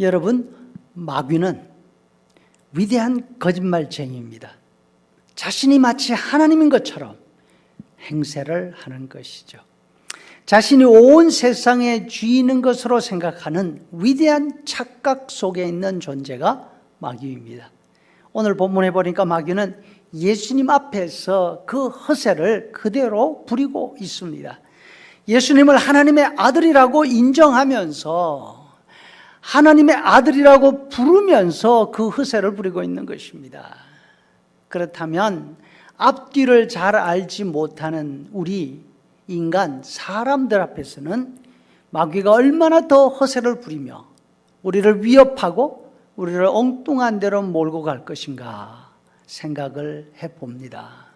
여러분, 마귀는 위대한 거짓말쟁이입니다. 자신이 마치 하나님인 것처럼 행세를 하는 것이죠. 자신이 온 세상의 주인인 것으로 생각하는 위대한 착각 속에 있는 존재가 마귀입니다. 오늘 본문에 보니까 마귀는 예수님 앞에서 그 허세를 그대로 부리고 있습니다. 예수님을 하나님의 아들이라고 인정하면서 하나님의 아들이라고 부르면서 그 허세를 부리고 있는 것입니다. 그렇다면 앞뒤를 잘 알지 못하는 우리 인간 사람들 앞에서는 마귀가 얼마나 더 허세를 부리며 우리를 위협하고 우리를 엉뚱한 데로 몰고 갈 것인가 생각을 해 봅니다.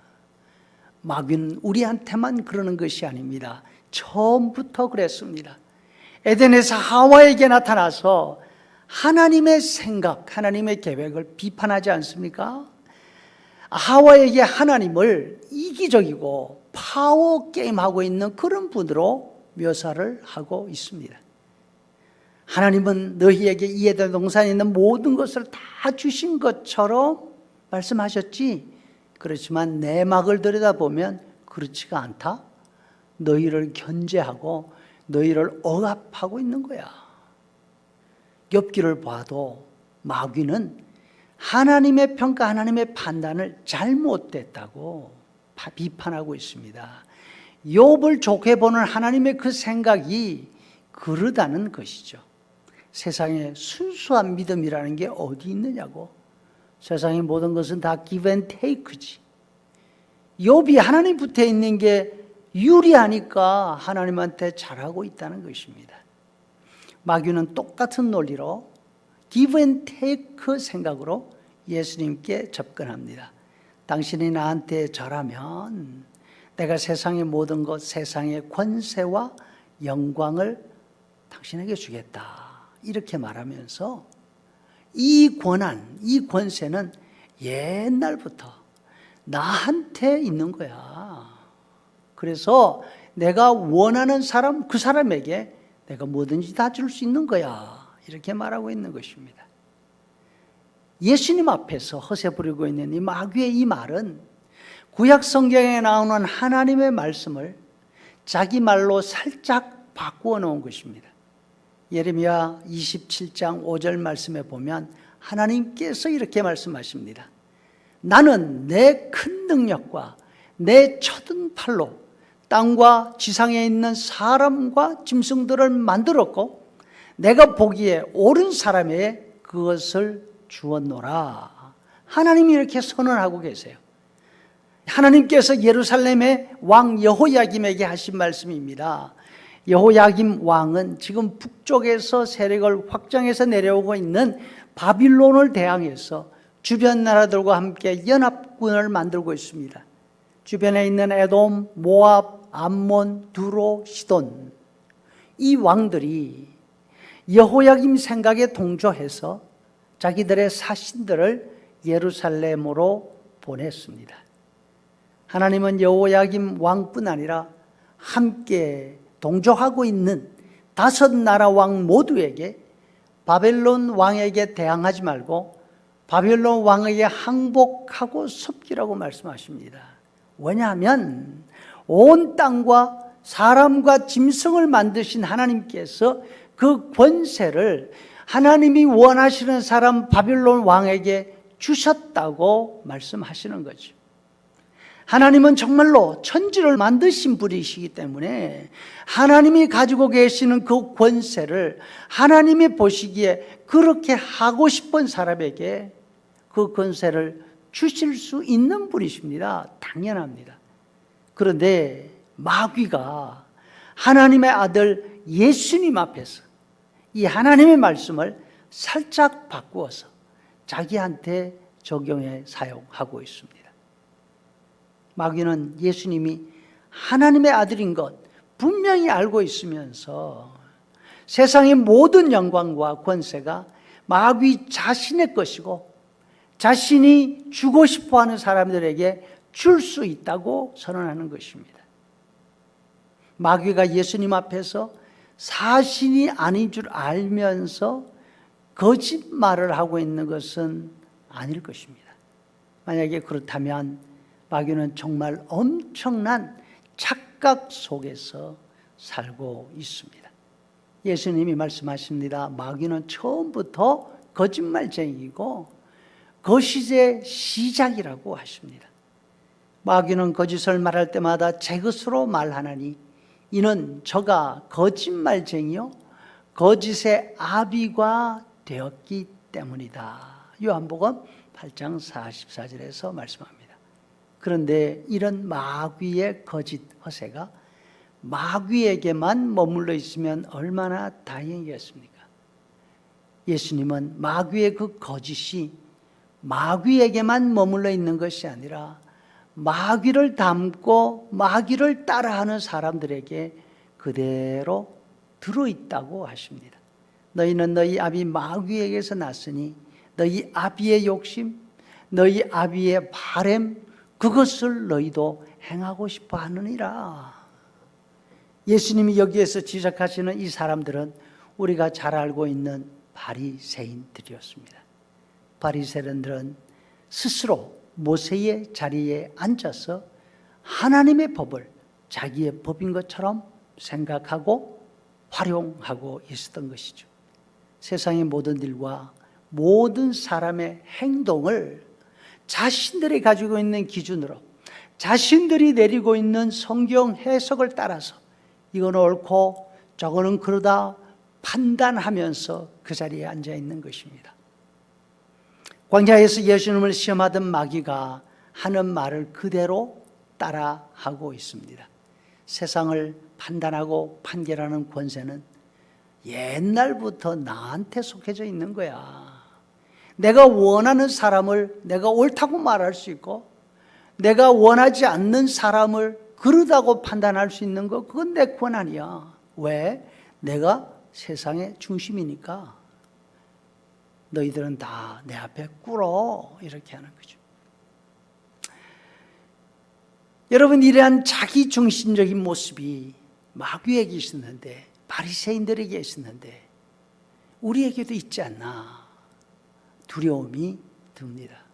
마귀는 우리한테만 그러는 것이 아닙니다. 처음부터 그랬습니다. 에덴에서 하와에게 나타나서 하나님의 생각, 하나님의 계획을 비판하지 않습니까? 하와에게 하나님을 이기적이고 파워 게임하고 있는 그런 분으로 묘사를 하고 있습니다. 하나님은 너희에게 이 에덴 동산에 있는 모든 것을 다 주신 것처럼 말씀하셨지. 그렇지만 내 막을 들여다보면 그렇지가 않다. 너희를 견제하고 너희를 억압하고 있는 거야. 엽기를 봐도 마귀는 하나님의 평가, 하나님의 판단을 잘못됐다고 비판하고 있습니다. 욥을 좋게 보는 하나님의 그 생각이 그러다는 것이죠. 세상에 순수한 믿음이라는 게 어디 있느냐고. 세상의 모든 것은 다 give and take지. 욥이 하나님 붙어 있는 게 유리하니까 하나님한테 잘하고 있다는 것입니다. 마귀는 똑같은 논리로 give and take 생각으로 예수님께 접근합니다. 당신이 나한테 절하면 내가 세상의 모든 것, 세상의 권세와 영광을 당신에게 주겠다. 이렇게 말하면서 이 권한, 이 권세는 옛날부터 나한테 있는 거야. 그래서 내가 원하는 사람, 그 사람에게 내가 뭐든지 다 줄 수 있는 거야. 이렇게 말하고 있는 것입니다. 예수님 앞에서 허세 부리고 있는 이 마귀의 이 말은 구약 성경에 나오는 하나님의 말씀을 자기 말로 살짝 바꾸어 놓은 것입니다. 예레미야 27장 5절 말씀에 보면 하나님께서 이렇게 말씀하십니다. 나는 내 큰 능력과 내 쳐든 팔로 땅과 지상에 있는 사람과 짐승들을 만들었고 내가 보기에 옳은 사람에 그것을 주었노라. 하나님이 이렇게 선언하고 계세요. 하나님께서 예루살렘의 왕 여호야김에게 하신 말씀입니다. 여호야김 왕은 지금 북쪽에서 세력을 확장해서 내려오고 있는 바빌론을 대항해서 주변 나라들과 함께 연합군을 만들고 있습니다. 주변에 있는 에돔, 모압, 암몬, 두로, 시돈 이 왕들이 여호야김 생각에 동조해서 자기들의 사신들을 예루살렘으로 보냈습니다. 하나님은 여호야김 왕뿐 아니라 함께 동조하고 있는 다섯 나라 왕 모두에게 바벨론 왕에게 대항하지 말고 바벨론 왕에게 항복하고 섭기라고 말씀하십니다. 왜냐하면 온 땅과 사람과 짐승을 만드신 하나님께서 그 권세를 하나님이 원하시는 사람 바빌론 왕에게 주셨다고 말씀하시는 거죠. 하나님은 정말로 천지를 만드신 분이시기 때문에 하나님이 가지고 계시는 그 권세를 하나님이 보시기에 그렇게 하고 싶은 사람에게 그 권세를 주실 수 있는 분이십니다. 당연합니다. 그런데 마귀가 하나님의 아들 예수님 앞에서 이 하나님의 말씀을 살짝 바꾸어서 자기한테 적용해 사용하고 있습니다. 마귀는 예수님이 하나님의 아들인 것 분명히 알고 있으면서 세상의 모든 영광과 권세가 마귀 자신의 것이고 자신이 주고 싶어 하는 사람들에게 줄 수 있다고 선언하는 것입니다. 마귀가 예수님 앞에서 사신이 아닌 줄 알면서 거짓말을 하고 있는 것은 아닐 것입니다. 만약에 그렇다면 마귀는 정말 엄청난 착각 속에서 살고 있습니다. 예수님이 말씀하십니다. 마귀는 처음부터 거짓말쟁이고 거짓의 시작이라고 하십니다. 마귀는 거짓을 말할 때마다 제 것으로 말하나니 이는 저가 거짓말쟁이요 거짓의 아비가 되었기 때문이다. 요한복음 8장 44절에서 말씀합니다. 그런데 이런 마귀의 거짓 허세가 마귀에게만 머물러 있으면 얼마나 다행이겠습니까? 예수님은 마귀의 그 거짓이 마귀에게만 머물러 있는 것이 아니라 마귀를 닮고 마귀를 따라하는 사람들에게 그대로 들어있다고 하십니다. 너희는 너희 아비 마귀에게서 났으니 너희 아비의 욕심, 너희 아비의 바램 그것을 너희도 행하고 싶어 하느니라. 예수님이 여기에서 지적하시는 이 사람들은 우리가 잘 알고 있는 바리새인들이었습니다. 바리새인들은 스스로 모세의 자리에 앉아서 하나님의 법을 자기의 법인 것처럼 생각하고 활용하고 있었던 것이죠. 세상의 모든 일과 모든 사람의 행동을 자신들이 가지고 있는 기준으로 자신들이 내리고 있는 성경 해석을 따라서 이거는 옳고 저거는 그러다 판단하면서 그 자리에 앉아 있는 것입니다. 광야에서 예수님을 시험하던 마귀가 하는 말을 그대로 따라하고 있습니다. 세상을 판단하고 판결하는 권세는 옛날부터 나한테 속해져 있는 거야. 내가 원하는 사람을 내가 옳다고 말할 수 있고, 내가 원하지 않는 사람을 그러다고 판단할 수 있는 거, 그건 내 권한이야. 왜? 내가 세상의 중심이니까. 너희들은 다 내 앞에 꿇어. 이렇게 하는 거죠. 여러분, 이러한 자기 중심적인 모습이 마귀에게 있었는데, 바리새인들에게 있었는데, 우리에게도 있지 않나. 두려움이 듭니다.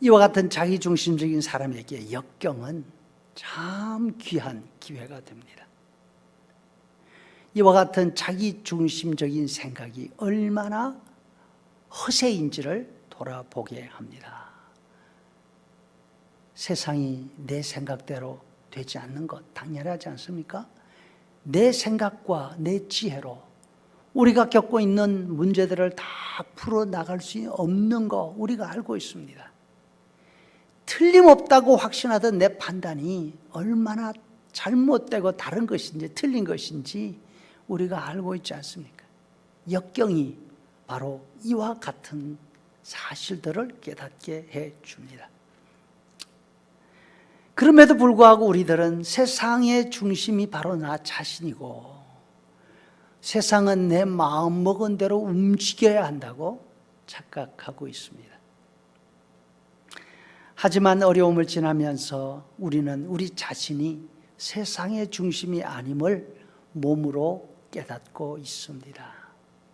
이와 같은 자기 중심적인 사람에게 역경은 참 귀한 기회가 됩니다. 이와 같은 자기 중심적인 생각이 얼마나 허세인지를 돌아보게 합니다. 세상이 내 생각대로 되지 않는 것 당연하지 않습니까? 내 생각과 내 지혜로 우리가 겪고 있는 문제들을 다 풀어 나갈 수 없는 거 우리가 알고 있습니다. 틀림없다고 확신하던 내 판단이 얼마나 잘못되고 다른 것인지 틀린 것인지 우리가 알고 있지 않습니까? 역경이 바로 이와 같은 사실들을 깨닫게 해 줍니다. 그럼에도 불구하고 우리들은 세상의 중심이 바로 나 자신이고 세상은 내 마음 먹은 대로 움직여야 한다고 착각하고 있습니다. 하지만 어려움을 지나면서 우리는 우리 자신이 세상의 중심이 아님을 몸으로 깨닫고 있습니다.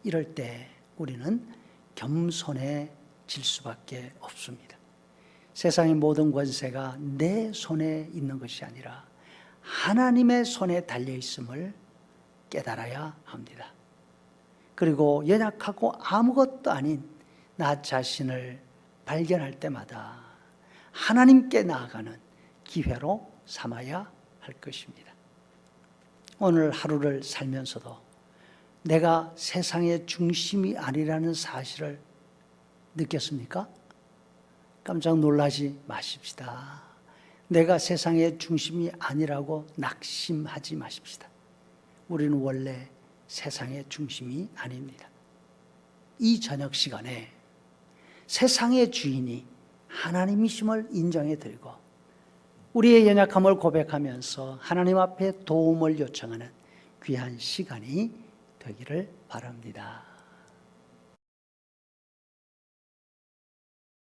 이럴 때 우리는 겸손해질 수밖에 없습니다. 세상의 모든 권세가 내 손에 있는 것이 아니라 하나님의 손에 달려 있음을 깨달아야 합니다. 그리고 연약하고 아무것도 아닌 나 자신을 발견할 때마다 하나님께 나아가는 기회로 삼아야 할 것입니다. 오늘 하루를 살면서도 내가 세상의 중심이 아니라는 사실을 느꼈습니까? 깜짝 놀라지 마십시다. 내가 세상의 중심이 아니라고 낙심하지 마십시다. 우리는 원래 세상의 중심이 아닙니다. 이 저녁 시간에 세상의 주인이 하나님이심을 인정해 드리고 우리의 연약함을 고백하면서 하나님 앞에 도움을 요청하는 귀한 시간이 되기를 바랍니다.